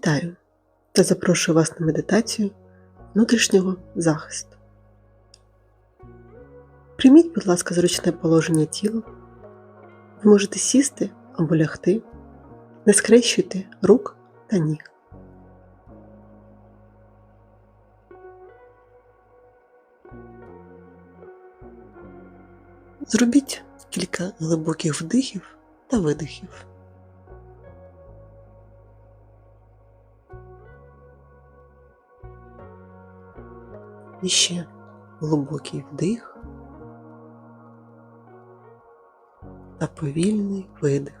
Вітаю та запрошую вас на медитацію внутрішнього захисту. Прийміть, будь ласка, зручне положення тіла. Ви можете сісти або лягти, не скрещуйте рук та ніг. Зробіть кілька глибоких вдихів та видихів. І ще глибокий вдих та повільний видих.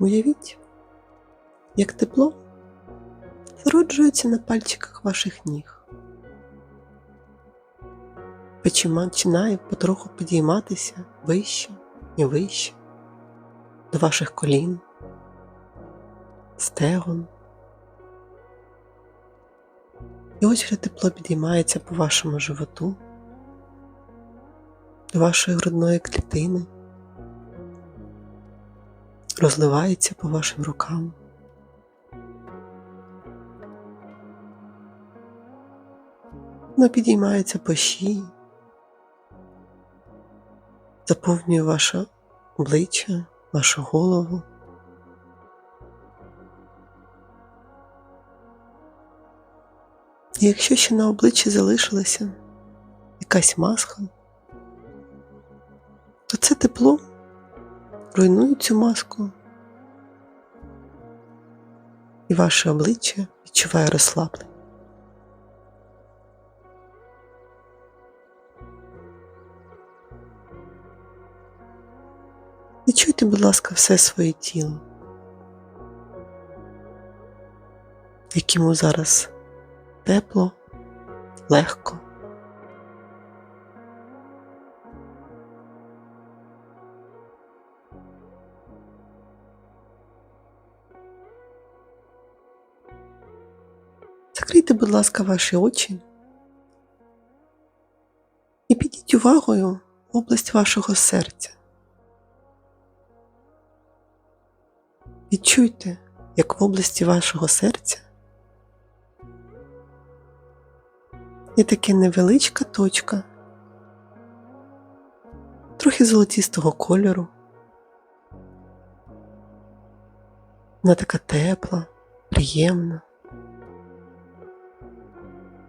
Уявіть, як тепло зароджується на пальчиках ваших ніг. Починає потроху підійматися вище і вище до ваших колін стегон. І ось тепло підіймається по вашому животу, до вашої грудної клітини, розливається по вашим рукам. Воно підіймається по шиї, заповнює ваше обличчя, вашу голову. І якщо ще на обличчі залишилася якась маска, то це тепло руйнує цю маску, і ваше обличчя відчуває розслаблення. Відчуйте, будь ласка, все своє тіло, якому зараз тепло, легко. Закрийте, будь ласка, ваші очі і підіть увагою в область вашого серця. Відчуйте, як в області вашого серця є така невеличка точка, трохи золотістого кольору. Вона така тепла, приємна.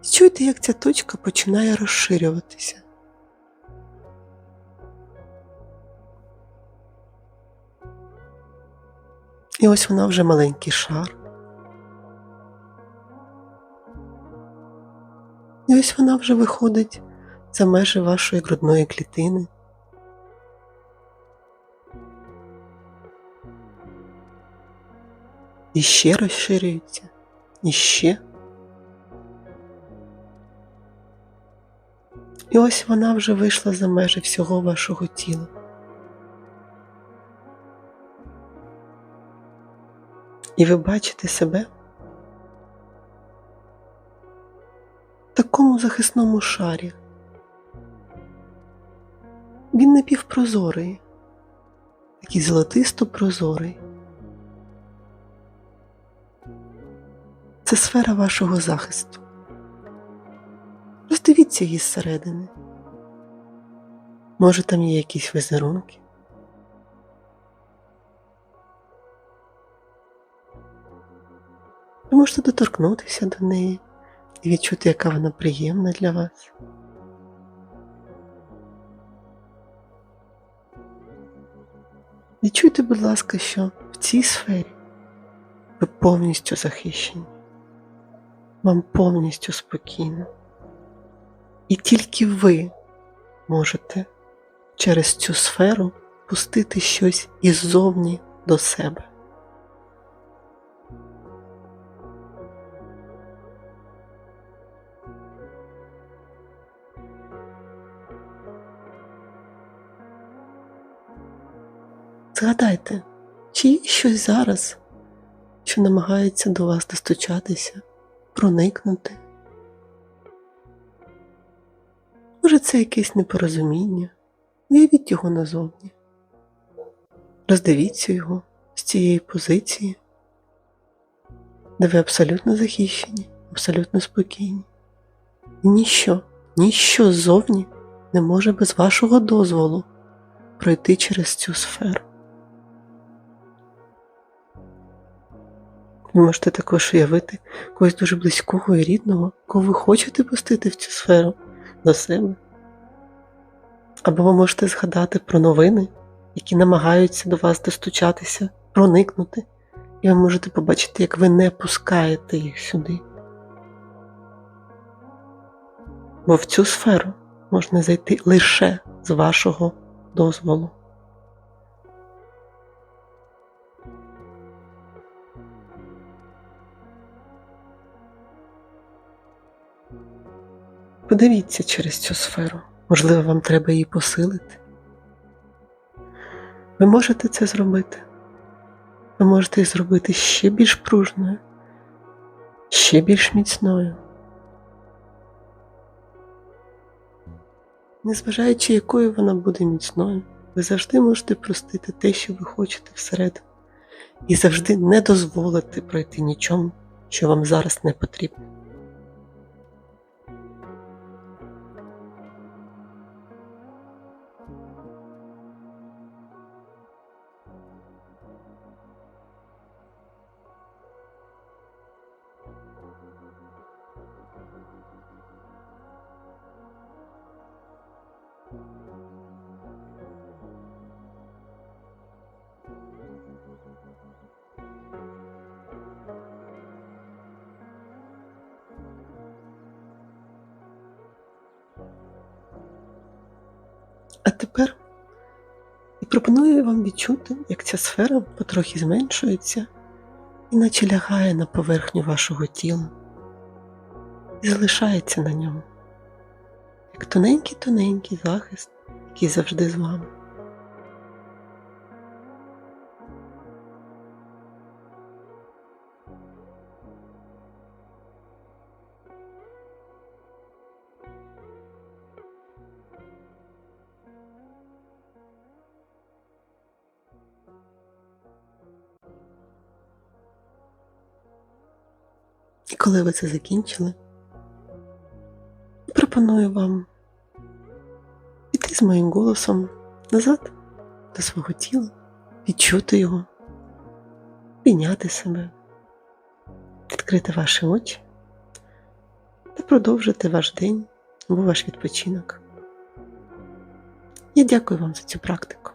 Чуєте, як ця точка починає розширюватися. І ось вона вже маленький шар. І ось вона вже виходить за межі вашої грудної клітини. І ще розширюється, і ще. І ось вона вже вийшла за межі всього вашого тіла. І ви бачите себе захисному шарі. Він напівпрозорий, такий золотисто прозорий. Це сфера вашого захисту. Роздивіться її зсередини. Може, там є якісь візерунки. Ви можете доторкнутися до неї і відчути, яка вона приємна для вас. Відчуйте, будь ласка, що в цій сфері ви повністю захищені, вам повністю спокійно. І тільки ви можете через цю сферу пустити щось іззовні до себе. Згадайте, чи є щось зараз, що намагається до вас достучатися, проникнути? Може, це якесь непорозуміння, Уявіть його назовні. Роздивіться його з цієї позиції, де ви абсолютно захищені, абсолютно спокійні. І ніщо, ніщо ззовні не може без вашого дозволу пройти через цю сферу. Ви можете також уявити когось дуже близького і рідного, кого ви хочете пустити в цю сферу до себе. Або ви можете згадати про новини, які намагаються до вас достучатися, проникнути, і ви можете побачити, як ви не пускаєте їх сюди. Бо в цю сферу можна зайти лише з вашого дозволу. Подивіться через цю сферу. Можливо, вам треба її посилити. Ви можете це зробити. Ви можете її зробити ще більш пружною, ще більш міцною. Незважаючи, якою вона буде міцною, ви завжди можете простити те, що ви хочете всередину, і завжди не дозволити пройти нічому, що вам зараз не потрібно. А тепер я пропоную вам відчути, як ця сфера потрохи зменшується і наче лягає на поверхню вашого тіла і залишається на ньому, як тоненький-тоненький захист, який завжди з вами. І коли ви це закінчили, пропоную вам піти з моїм голосом назад до свого тіла, відчути його, підняти себе, відкрити ваші очі та продовжити ваш день або ваш відпочинок. Я дякую вам за цю практику.